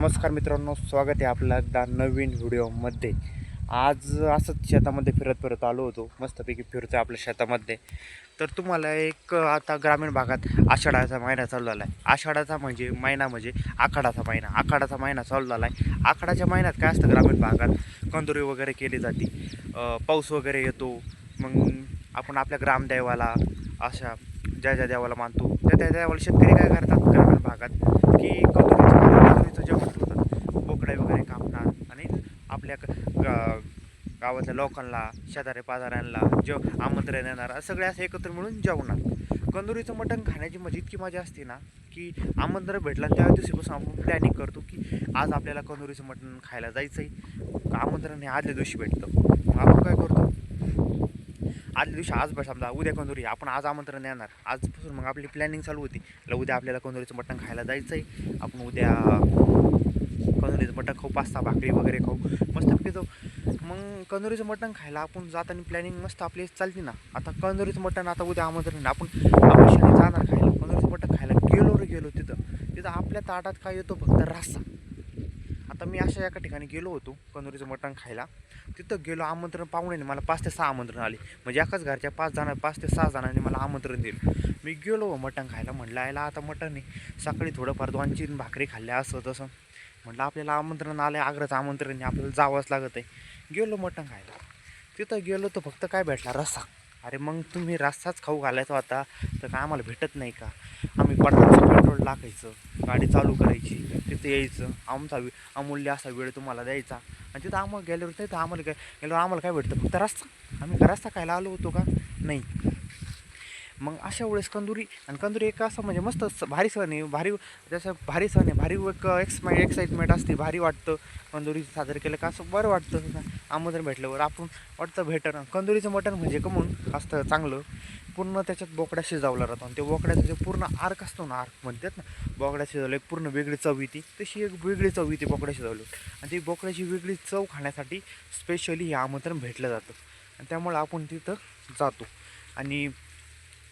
नमस्कार मित्रांनो स्वागत आहे आपल्या एकदा नवीन व्हिडिओमध्ये. आज असंच शेतामध्ये फिरत फिरत आलो होतो. मस्तपैकी फिरतो आहे आपल्या शेतामध्ये. तर तुम्हाला एक आता ग्रामीण भागात आषाढाचा महिना चालू झाला आहे. आषाढाचा म्हणजे महिना म्हणजे आखाडाचा महिना. आखाडाचा महिना चालू झाला आहे. आखाडाच्या महिन्यात काय असतं ग्रामीण भागात? कंदुरी वगैरे केली जाते. पाऊस वगैरे येतो. मग आपण आपल्या ग्रामदैवाला अशा ज्या ज्या देवाला मानतो त्या त्या देवाला शेतकरी काय करतात? ग्रामीण भागात की कंदुरीचं ठेवतात वगैरे कापणार आणि आपल्या गा- गावातल्या लोकांना शेजारी पाजाऱ्यांना जेव आमंत्रण येणार सगळे असं एकत्र मिळून जेवणार. कंदुरीचं मटण खाण्याची मजा इतकी मजा असते ना की आमंत्रण भेटलं त्या दिवशीपासून आपण प्लॅनिंग करतो की आज आपल्याला कंदुरीचं मटण खायला जायचं आहे आमंत्रण हे आदल्या दिवशी भेटतं. मग आपण काय करतो? आदल्या दिवशी आज बस समजा उद्या कंदोरी आपण आज आमंत्रण येणार आजपासून मग आपली प्लॅनिंग चालू होती. ल उद्या आपल्याला कंदोरीचं मटण खायला जायचं आहे आपण उद्या कंदोरीचं मटण खाऊ पास्ता भाकरी वगैरे खाऊ. मस्त जाऊ. मग कंदोरीचं मटण खायला आपण जाताना प्लॅनिंग मस्त आपली चालते ना. आता कंदोरीचं मटण आता उद्या आमंत्रण आपण अवश्याने जाणार खायला. कंदोरीचं मटण खायला गेलो रे गेलो तिथं. तिथं आपल्या ताटात काय येतो? फक्त रस्सा. आता मी अशा एका ठिकाणी गेलो होतो कंदुरीचं मटण खायला. तिथं गेलो आमंत्रण पाहुण्याने मला पाच ते सहा आमंत्रण आले. म्हणजे एकाच घरच्या पाच जण पाच ते सहा जणांनी मला आमंत्रण दिलं. मी गेलो मटण खायला म्हणलं आयला आता मटण आहे. सकाळी थोडंफार दोन भाकरी खाल्ल्या असं तसं. म्हटलं आपल्याला आमंत्रण आलं आहे आग्रहाचं आमंत्रण नाही आपल्याला जावंच लागत आहे. गेलो मटण खायला. तिथं गेलो तर फक्त काय भेटला? रस्सा. अरे मग तुम्ही रस्साच खाऊ घालायचा होता तर काय आम्हाला भेटत नाही का? आम्ही पन्नासचं टाकायचं गाडी चालू करायची तिथं यायचं आमचा वे अमूल्य असा वेळ तुम्हाला द्यायचा. आणि तिथं आम्हाला गेल्यावर तिथं आम्हाला काय गेल्यावर आम्हाला काय भेटतं? फक्त रस्ता. आम्ही रस्ता खायला आलो होतो का? नाही. मग अशा वेळेस कंदुरी आणि कंदुरी एक असं म्हणजे मस्त भारी सण आहे. भारी जसं भारी सण आहे. भारी एक एक्समा म्हणजे एक्साइटमेंट असते. भारी वाटतं. कंदुरी साजरं केलं का असं बरं वाटतं. आमंत्रण भेटल्यावर आपण वाटतं भेटणं कंदुरीचं मटण म्हणजे कमून असतं चांगलं. पूर्ण त्याच्यात बोकड्या शिजवला राहतो आणि ते बोकड्याचं जे पूर्ण आर्क असतो ना आर्क म्हणतात ना बोकड्या शिजवलं एक पूर्ण वेगळी चव येते. तशी एक वेगळी चव येते बोकड्या शिजवली आणि ती बोकड्याची वेगळी चव खाण्यासाठी स्पेशली हे आमंत्रण भेटलं जातं. आणि त्यामुळं आपण तिथं जातो. आणि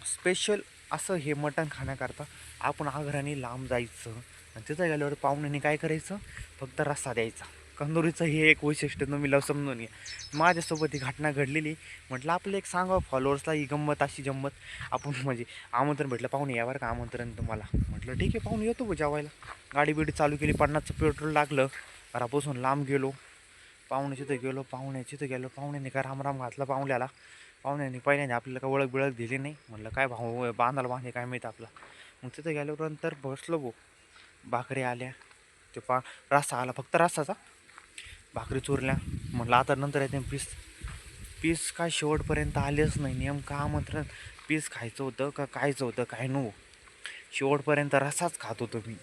स्पेशल असं हे मटण खाण्याकरता आपण आघराने लांब जायचं. आणि तिथं गेल्यावर पाहुण्याने काय करायचं? फक्त रस्सा द्यायचा. कंदोरीचं हे एक वैशिष्ट्य तुम्ही लव समजून घ्या. माझ्यासोबत ही घटना घडलेली. म्हटलं आपलं एक सांगा फॉलोअर्सला ही गंमत अशी जंमत. आपण म्हणजे आमंत्रण भेटलं पाहुणे यावर का आमंत्रण तुम्हाला. म्हटलं ठीक आहे पाहुणे येतो जेवायला. गाडी बिडी चालू केली पन्नासचं पेट्रोल लागलं. घरापासून लांब गेलो. पाहुण्याची तर गेलो पाहुण्याची तिथं गेलो पाहुण्याने का रामराम घातला पाहुण्याला? पाहुण्याने पहिल्याने आपल्याला काय ओळख बिळख दिली नाही. म्हटलं काय भाऊ बांधाला बांधे काय माहीत आपला. मग तिथं गेल्यावर नंतर बसलो भो भाकरी आल्या ते पा रस्सा आला फक्त रस्साचा भाकरी चुरल्या. म्हटलं आता नंतर येते पीस. पीस काय शेवटपर्यंत आलेच नाही. नेमकं आमंत्रण पीस खायचं होतं का खायचं होतं काय नो शेवटपर्यंत रसाच खात होतो मी.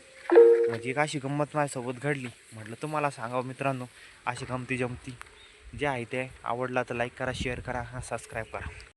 म्हणजे एक अशी गंमत माझ्यासोबत घडली. म्हटलं तुम्हाला सांगावं मित्रांनो अशी गमती जमती जे आहे ते आवडला तर लाईक करा शेअर करा सबस्क्राईब करा.